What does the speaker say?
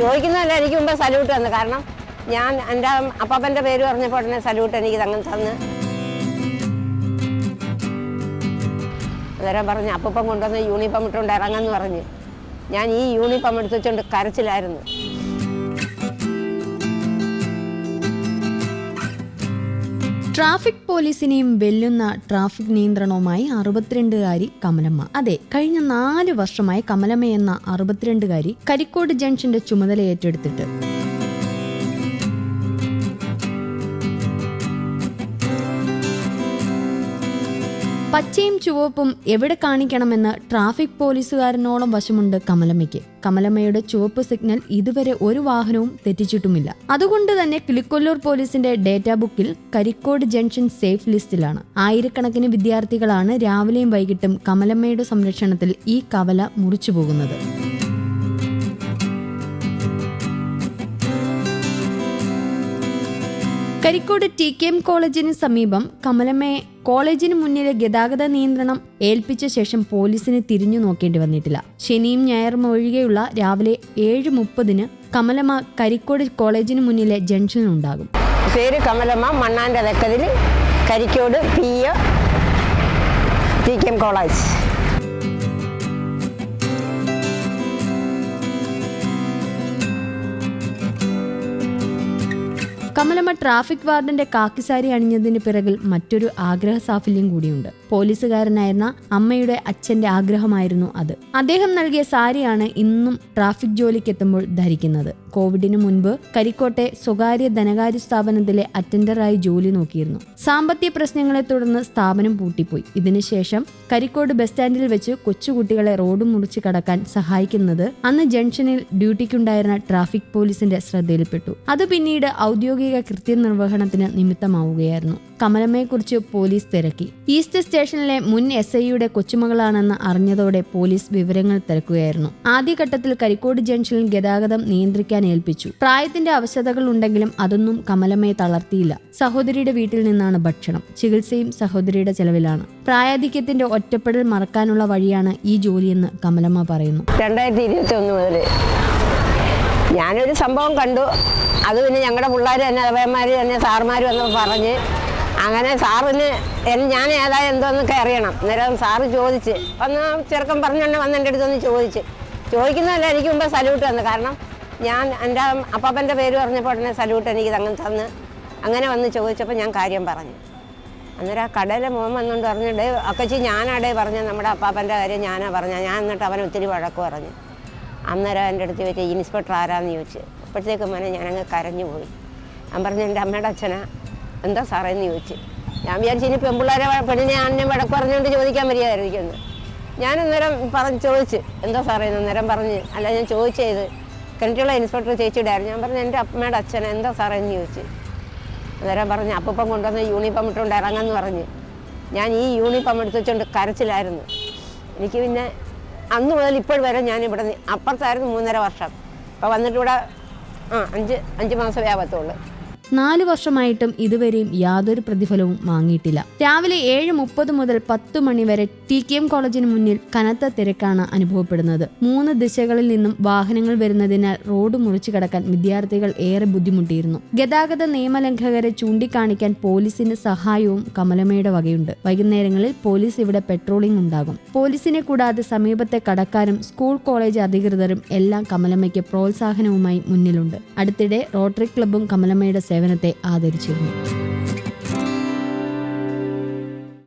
ചോദിക്കുന്നതല്ല എനിക്ക് മുമ്പ് സല്യൂട്ട് തന്നു. കാരണം ഞാൻ എന്റെ അപ്പാപ്പന്റെ പേര് പറഞ്ഞപ്പോൾ തന്നെ സല്യൂട്ട് എനിക്ക് തങ്ങൾ തന്ന്. അന്നേരം പറഞ്ഞ് അപ്പം കൊണ്ടുവന്ന് യൂണിഫോം ഇട്ടുകൊണ്ട് ഇറങ്ങാന്ന് പറഞ്ഞ്. ഞാൻ ഈ യൂണിഫോം എടുത്ത് വെച്ചുകൊണ്ട് കരച്ചിലായിരുന്നു. ട്രാഫിക് പോലീസിനെയും വെല്ലുന്ന ട്രാഫിക് നിയന്ത്രണവുമായി അറുപത്തിരണ്ടുകാരി കമലമ്മ. അതെ കഴിഞ്ഞ നാല് വർഷമായി കമലമ്മ എന്ന അറുപത്തിരണ്ടുകാരി കരിക്കോട് ജംഗ്ഷന്റെ ചുമതല ഏറ്റെടുത്തിട്ട്. പച്ചയും ചുവപ്പും എവിടെ കാണിക്കണമെന്ന് ട്രാഫിക് പോലീസുകാരനോളം വശമുണ്ട് കമലമ്മയ്ക്ക്. കമലമ്മയുടെ ചുവപ്പ് സിഗ്നൽ ഇതുവരെ ഒരു വാഹനവും തെറ്റിച്ചിട്ടുമില്ല. അതുകൊണ്ട് തന്നെ കിളിക്കൊല്ലൂർ പോലീസിന്റെ ഡേറ്റാ ബുക്കിൽ കരിക്കോട് ജംഗ്ഷൻ സേഫ് ലിസ്റ്റിലാണ്. ആയിരക്കണക്കിന് വിദ്യാർത്ഥികളാണ് രാവിലെയും വൈകിട്ടും കമലമ്മയുടെ സംരക്ഷണത്തിൽ ഈ കവല മുറിച്ചു പോകുന്നത് കരിക്കോട് ടി കെ എം കോളേജിന് സമീപം കമലമ്മയെ കോളേജിന് മുന്നിലെ ഗതാഗത നിയന്ത്രണം ഏൽപ്പിച്ച ശേഷം പോലീസിന് തിരിഞ്ഞു നോക്കേണ്ടി വന്നിട്ടില്ല. ശനിയും ഞായറും ഒഴികെയുള്ള രാവിലെ ഏഴ് മുപ്പതിന് കമലമ്മ കരിക്കോട് കോളേജിന് മുന്നിലെ ജംഗ്ഷനിലുണ്ടാകും പേര് കമലമ്മ മണ്ണാന്റെ വെക്കതിൽ Karikode P T K M college. Kamalamma traffic വാർഡന്റെ കാക്കിസാരി അണിഞ്ഞതിന് പിറകിൽ മറ്റൊരു ആഗ്രഹ സാഫല്യം കൂടിയുണ്ട്. പോലീസുകാരനായിരുന്ന അമ്മയുടെ അച്ഛന്റെ ആഗ്രഹമായിരുന്നു അത്. അദ്ദേഹം നൽകിയ സാരിയാണ് ഇന്നും ട്രാഫിക് ജോലിക്കെത്തുമ്പോൾ ധരിക്കുന്നത്. കോവിഡിന് മുൻപ് കരിക്കോട്ടെ സ്വകാര്യ ധനകാര്യ സ്ഥാപനത്തിലെ അറ്റൻഡറായി ജോലി നോക്കിയിരുന്നു. സാമ്പത്തിക പ്രശ്നങ്ങളെ തുടർന്ന് സ്ഥാപനം പൂട്ടിപ്പോയി. ഇതിനുശേഷം കരിക്കോട് ബസ് സ്റ്റാൻഡിൽ വെച്ച് കൊച്ചുകുട്ടികളെ റോഡ് മുറിച്ച് കടക്കാൻ സഹായിക്കുന്നത് അന്ന് ജംഗ്ഷനിൽ ഡ്യൂട്ടിക്കുണ്ടായിരുന്ന ട്രാഫിക് പോലീസിന്റെ ശ്രദ്ധയിൽപ്പെട്ടു. അത് പിന്നീട് ഔദ്യോഗിക കൃത്യനിർവഹണത്തിന് നിമിത്തമാവുകയായിരുന്നു. കമലമ്മയെക്കുറിച്ച് പോലീസ് തിരക്കി. ഈസ്റ്റ് സ്റ്റേഷനിലെ മുൻ എസ് ഐയുടെ കൊച്ചുമകളാണെന്ന് അറിഞ്ഞതോടെ പോലീസ് വിവരങ്ങൾ തിരക്കുകയായിരുന്നു. ആദ്യഘട്ടത്തിൽ കരിക്കോട് ജംഗ്ഷനിൽ ഗതാഗതം നിയന്ത്രിക്കാൻ ഏൽപ്പിച്ചു. പ്രായത്തിന്റെ അവശതകൾ ഉണ്ടെങ്കിലും അതൊന്നും കമലമ്മയെ തളർത്തിയില്ല. സഹോദരിയുടെ വീട്ടിൽ നിന്നാണ് ഭക്ഷണം. ചികിത്സയും സഹോദരിയുടെ ചെലവിലാണ്. പ്രായാധിക്യത്തിന്റെ ഒറ്റപ്പെടൽ മറക്കാനുള്ള വഴിയാണ് ഈ ജോലിയെന്ന് കമലമ്മ പറയുന്നു. ഞാനൊരു സംഭവം കണ്ടു. അത് പിന്നെ ഞങ്ങളുടെ പിള്ളേർ തന്നെ അവയന്മാർ തന്നെ സാറുമാർ വന്ന് പറഞ്ഞ് അങ്ങനെ സാറിന് ഞാൻ ഏതാ എന്തോന്നൊക്കെ അറിയണം. അന്നേരം സാറ് ചോദിച്ച് വന്ന് ആ ചെറുക്കൻ പറഞ്ഞുകൊണ്ട് വന്ന് എന്റെ അടുത്തൊന്ന് ചോദിച്ച്. ചോദിക്കുന്നതല്ല എനിക്ക് മുമ്പ് സല്യൂട്ട് തന്നു. കാരണം ഞാൻ എന്റെ അപ്പാപ്പന്റെ പേര് പറഞ്ഞപ്പോൾ ഉടനെ സല്യൂട്ട് എനിക്ക് തങ്ങ് തന്ന് അങ്ങനെ വന്ന് ചോദിച്ചപ്പോൾ ഞാൻ കാര്യം പറഞ്ഞു. അന്നേരം ആ കടയിലെ മോൻ വന്നുകൊണ്ട് പറഞ്ഞു ഡേ അക്കച്ചി ഞാനാടേ പറഞ്ഞ നമ്മുടെ അപ്പാപ്പന്റെ കാര്യം ഞാനാ പറഞ്ഞ. ഞാൻ എന്നിട്ട് അവൻ ഒത്തിരി വഴക്ക് പറഞ്ഞു. അന്നേരം എന്റെ അടുത്ത് ചോദിച്ചാൽ ഇൻസ്പെക്ടർ ആരാന്ന് ചോദിച്ചു? അപ്പോഴത്തേക്കും മോനെ ഞാനങ്ങ് കരഞ്ഞു പോയി ഞാൻ പറഞ്ഞു എന്റെ അമ്മയുടെ അച്ഛനാ. എന്താ സാറേ എന്ന് ചോദിച്ചു. ഞാൻ വിചാരിച്ചു ഇനി പെമ്പിള്ളേരെ പെണ്ണിനെ ആണിനെ വഴക്ക് പറഞ്ഞുകൊണ്ട് ചോദിക്കാൻ വരികയായിരിക്കുന്നു. ഞാൻ അന്നേരം പറഞ്ഞ് ചോദിച്ചു എന്താ സാറേ എന്ന് അന്നേരം പറഞ്ഞ് അല്ല ഞാൻ ചോദിച്ചത് കിണറ്റുള്ള ഇൻസ്പെക്ടർ ചേച്ചിയുടെയായിരുന്നു ഞാൻ പറഞ്ഞു എന്റെ അമ്മയുടെ അച്ഛൻ എന്താ സാറേ എന്ന് ചോദിച്ചു. അന്നേരം പറഞ്ഞ് അപ്പം കൊണ്ടുവന്ന് യൂണിഫോം ഇട്ടുകൊണ്ട് ഇറങ്ങാമെന്ന് പറഞ്ഞ്. ഞാൻ ഈ യൂണിഫോം എടുത്ത് വെച്ചുകൊണ്ട് കരച്ചിലായിരുന്നു. എനിക്ക് പിന്നെ അന്ന് മുതൽ ഇപ്പോൾ വരെ ഞാൻ ഇവിടെ അപ്പുറത്തായിരുന്നു മൂന്നര വർഷം. അപ്പോൾ വന്നിട്ട് ഇവിടെ ആ അഞ്ച് അഞ്ച് മാസമേ ആവത്തുള്ളൂ. നാല് വർഷമായിട്ടും ഇതുവരെയും യാതൊരു പ്രതിഫലവും വാങ്ങിയിട്ടില്ല. രാവിലെ ഏഴ് മുപ്പത് മുതൽ പത്ത് മണിവരെ ടി കെ എം കോളേജിന് മുന്നിൽ കനത്ത തിരക്കാണ് അനുഭവപ്പെടുന്നത്. മൂന്ന് ദിശകളിൽ നിന്നും വാഹനങ്ങൾ വരുന്നതിനാൽ റോഡ് മുറിച്ചു കടക്കാൻ വിദ്യാർത്ഥികൾ ഏറെ ബുദ്ധിമുട്ടിയിരുന്നു. ഗതാഗത നിയമലംഘകരെ ചൂണ്ടിക്കാണിക്കാൻ പോലീസിന് സഹായവും കമലമ്മയുടെ വകയുണ്ട്. വൈകുന്നേരങ്ങളിൽ പോലീസ് ഇവിടെ പെട്രോളിംഗ് ഉണ്ടാകും. പോലീസിനെ കൂടാതെ സമീപത്തെ കടക്കാരും സ്കൂൾ കോളേജ് അധികൃതരും എല്ലാം കമലമ്മയ്ക്ക് പ്രോത്സാഹനവുമായി മുന്നിലുണ്ട്. അടുത്തിടെ റോട്ടറി ക്ലബ്ബും കമലമ്മയുടെ സേവനത്തെ ആദരിച്ചിരുന്നു